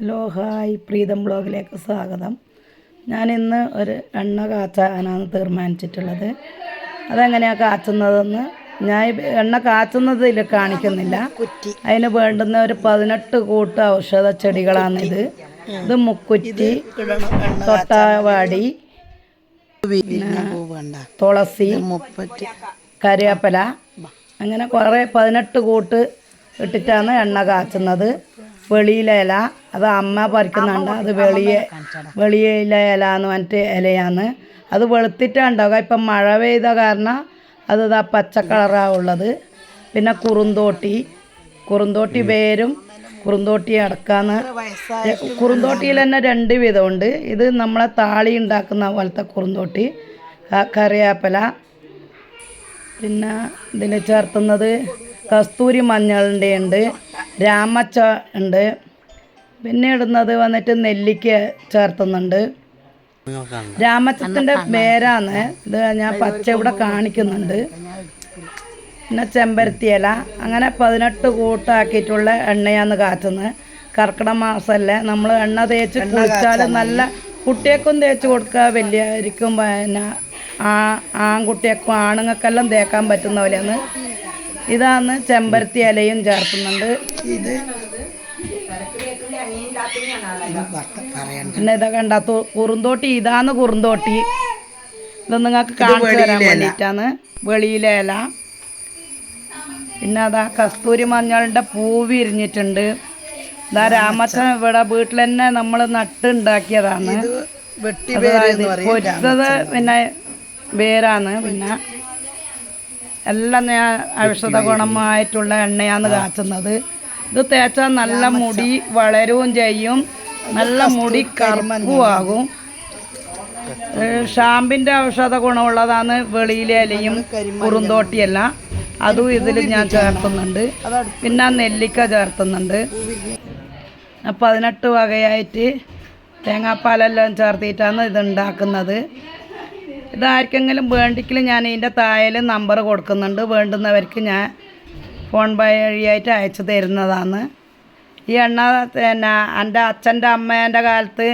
Hello hi Pritam ബ്ലോഗിലേക്ക് സ്വാഗതം. ഞാൻ ഇന്ന് ഒരു എണ്ണ കാച്ചാനാണ് തീരുമാനിച്ചിട്ടുള്ളത്. അതെങ്ങനെയാണ് കാച്ചുന്നതെന്ന് ഞാൻ എണ്ണ കാച്ചുന്നത് ഇതിൽ കാണിക്കുന്നില്ല അതിന് വേണ്ടുന്ന ഒരു പതിനെട്ട് കൂട്ട് ഔഷധ ചെടികളാണിത് ഇത്. മുക്കുറ്റി. തൊട്ടാവാടി തുളസി കരിയാപ്പല. അങ്ങനെ കുറേ പതിനെട്ട് കൂട്ട് ഇട്ടിട്ടാണ് എണ്ണ കാച്ചുന്നത്. വെളിയിലെ ഇല. അത് അമ്മ പറിക്കുന്നുണ്ട്. അത് വെളിയെ വെളിയിലെ ഇല എന്ന് പറഞ്ഞിട്ട് ഇലയാണ് അത് വെളുത്തിട്ടാണ് ഉണ്ടാവുക ഇപ്പം മഴ പെയ്ത കാരണം അത് ഇതാ പച്ച കളറാണ് ഉള്ളത്. പിന്നെ കുറുന്തോട്ടി. കുറുന്തോട്ടി വേരും. കുറുന്തോട്ടി അടക്കാന്ന്. കുറുന്തോട്ടിയിൽ തന്നെ രണ്ട് വിധമുണ്ട്. ഇത് നമ്മളെ താളി ഉണ്ടാക്കുന്ന പോലത്തെ കുറുന്തോട്ടി. കറിവേപ്പില. പിന്നെ ഇതിൽ ചേർത്തുന്നത് കസ്തൂരി മഞ്ഞളിന്റെ ഉണ്ട് രാമച്ച ഉണ്ട്. പിന്നെ ഇടുന്നത് വന്നിട്ട് നെല്ലിക്ക ചേർത്തുന്നുണ്ട്. രാമച്ചത്തിന്റെ പേരാണ്. ഇത് ഞാൻ പച്ച ഇവിടെ കാണിക്കുന്നുണ്ട്. പിന്നെ ചെമ്പരത്തി ഇല അങ്ങനെ പതിനെട്ട് കൂട്ടാക്കിയിട്ടുള്ള എണ്ണയാണ് കാച്ചുന്നത്. കർക്കിടക മാസമല്ലേ. നമ്മൾ എണ്ണ തേച്ച് കുളിച്ചാൽ നല്ല കുട്ടികൾക്കും തേച്ച് കൊടുക്കുക വലിയവർക്കും പിന്നെ ആ ആൺകുട്ടികൾക്കും ആണുങ്ങൾക്കെല്ലാം തേക്കാൻ പറ്റുന്ന പോലെയാണ്. ഇതാണ് ചെമ്പരത്തി ഇലയും ചേർക്കുന്നുണ്ട്. ഇത് പിന്നെ ഇതാ കണ്ട കുറുന്തോട്ടി. ഇതാണ് കുറുന്തോട്ടി. ഇത് നിങ്ങൾക്ക് കാണിച്ചു തരാൻ വേണ്ടിയിട്ടാണ്. വെളിയിലെ ഇല. പിന്നെ അതാ കസ്തൂരി മഞ്ഞളുടെ പൂവി ഇരിഞ്ഞിട്ടുണ്ട് ഇതാ രാമച്ചൻ ഇവിടെ വീട്ടിൽ തന്നെ നമ്മൾ നട്ടുണ്ടാക്കിയതാണ് പൊരിച്ചത് പിന്നെ വേരാണ്. പിന്നെ എല്ലാം ഞാൻ ഔഷധ ഗുണമായിട്ടുള്ള എണ്ണയാണ് കാച്ചുന്നത്. ഇത് തേച്ചാൽ നല്ല മുടി വളരുകയും ചെയ്യും. നല്ല മുടി കറുപ്പുമാകും. ഷാമ്പിന്റെ ഔഷധ ഗുണമുള്ളതാണ് വെളിയിലെ ഇലയും കുറുന്തോട്ടിയെല്ലാം. അതും ഇതിൽ ഞാൻ ചേർത്തുന്നുണ്ട്. പിന്നെ നെല്ലിക്ക ചേർത്തുന്നുണ്ട്. പതിനെട്ട് വകയായിട്ട് തേങ്ങാപ്പാലെല്ലാം ചേർത്തിട്ടാണ് ഇത് ഉണ്ടാക്കുന്നത്. ഇതാർക്കെങ്കിലും വേണ്ടിക്കിൽ ഞാൻ ഇതിന്റെ താഴയിൽ നമ്പർ കൊടുക്കുന്നുണ്ട്. വേണ്ടുന്നവർക്ക് ഞാൻ ഫോൺ വഴിയായിട്ട് അയച്ചു തരുന്നതാണ്. ഈ എണ്ണ പിന്നെ എന്റെ അച്ഛന്റെ അമ്മേന്റെ കാലത്ത്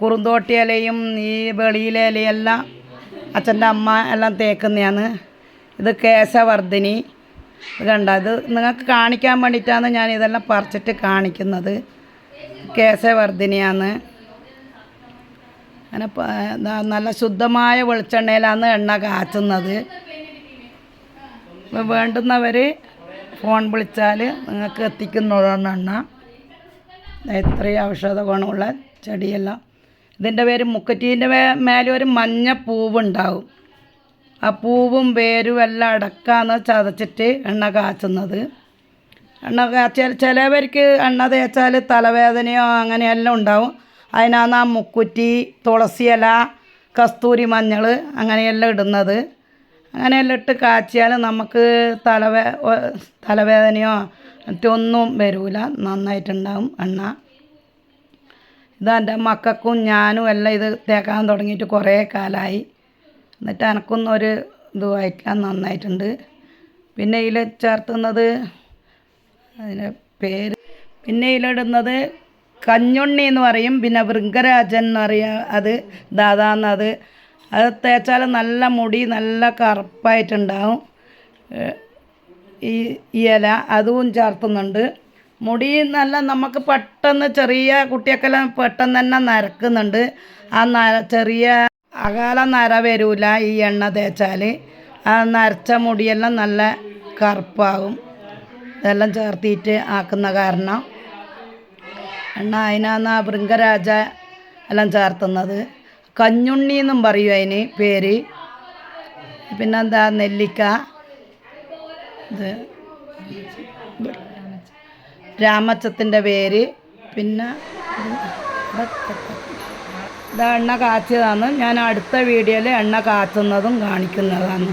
കുറുന്തോട്ടി ഇലയും ഈ വെളിയിലെ ഇലയെല്ലാം അച്ഛന്റെ അമ്മ എല്ലാം തേക്കുന്നതാണ്. ഇത് കേശവർദ്ധിനി. കണ്ട? ഇത് നിങ്ങൾക്ക് കാണിക്കാൻ വേണ്ടിയിട്ടാണ് ഞാൻ ഇതെല്ലാം പറിച്ചിട്ട് കാണിക്കുന്നത്. കേശവർദ്ധിനിയാണ്. അങ്ങനെ നല്ല ശുദ്ധമായ വെളിച്ചെണ്ണയിലാണ് എണ്ണ കാച്ചുന്നത്. വേണ്ടുന്നവർ ഫോൺ വിളിച്ചാൽ നിങ്ങൾക്ക് എത്തിക്കുന്നതാണ് എണ്ണ. ഇത്രയും ഔഷധ ഗുണമുള്ള ചെടിയെല്ലാം. ഇതിന്റെ പേര് മുക്കറ്റീന്റെ മേലെ ഒരു മഞ്ഞ പൂവുണ്ടാവും. ആ പൂവും വേരും എല്ലാം അടക്കാന്ന് ചതച്ചിട്ട് എണ്ണ കാച്ചുന്നത്. എണ്ണ കാച്ചാൽ ചിലവർക്ക് എണ്ണ തേച്ചാൽ തലവേദനയോ അങ്ങനെയെല്ലാം ഉണ്ടാവും. അതിനാണ് ആ മുക്കുറ്റി തുളസിയില കസ്തൂരി മഞ്ഞൾ അങ്ങനെയെല്ലാം ഇടുന്നത്. അങ്ങനെയെല്ലാം ഇട്ട് കാച്ചിയാൽ നമുക്ക് തലവേ തലവേദനയോ മറ്റൊന്നും വരില്ല നന്നായിട്ടുണ്ടാവും എണ്ണ. ഇതെന്റെ മക്കൾക്കും ഞാനും എല്ലാം ഇത് തേക്കാൻ തുടങ്ങിയിട്ട് കുറേ കാലമായി എന്നിട്ട് എനക്കൊന്നും ഒരു ഇതുമായിട്ടില്ല നന്നായിട്ടുണ്ട്. പിന്നെ ഇതിൽ ചേർത്തുന്നത് അതിന്റെ പേര്. പിന്നെ ഇതിലിടുന്നത് കഞ്ഞുണ്ണി എന്ന് പറയും പിന്നെ വൃങ്കരാജൻ എന്ന് പറയും അത് ദാദാന്നത് അത്. തേച്ചാൽ നല്ല മുടി നല്ല കറുപ്പായിട്ടുണ്ടാവും. ഈ ഇല അതും ചേർത്തുന്നുണ്ട്. മുടി നല്ല നമുക്ക് പെട്ടെന്ന് ചെറിയ കുട്ടിയൊക്കെല്ലാം പെട്ടെന്ന് തന്നെ നരക്കുന്നുണ്ട്. ആ നര ചെറിയ അകാല നര വരൂല ഈ എണ്ണ തേച്ചാൽ. ആ നരച്ച മുടിയെല്ലാം നല്ല കറുപ്പാകും. ഇതെല്ലാം ചേർത്തിട്ട് ആക്കുന്ന കാരണം. എണ്ണ അതിനാന്ന് ആ ഭൃംഗരാജ എല്ലാം ചേർത്തുന്നത്. കഞ്ഞുണ്ണി എന്നും പറയും അതിന് പേര്. പിന്നെന്താ നെല്ലിക്ക. ഇത് രാമച്ചത്തിന്റെ പേര്. പിന്നെ ഇത് എണ്ണ കാച്ചിയതാണ് ഞാൻ അടുത്ത വീഡിയോയിൽ എണ്ണ കാച്ചുന്നതും കാണിക്കുന്നതാണ്.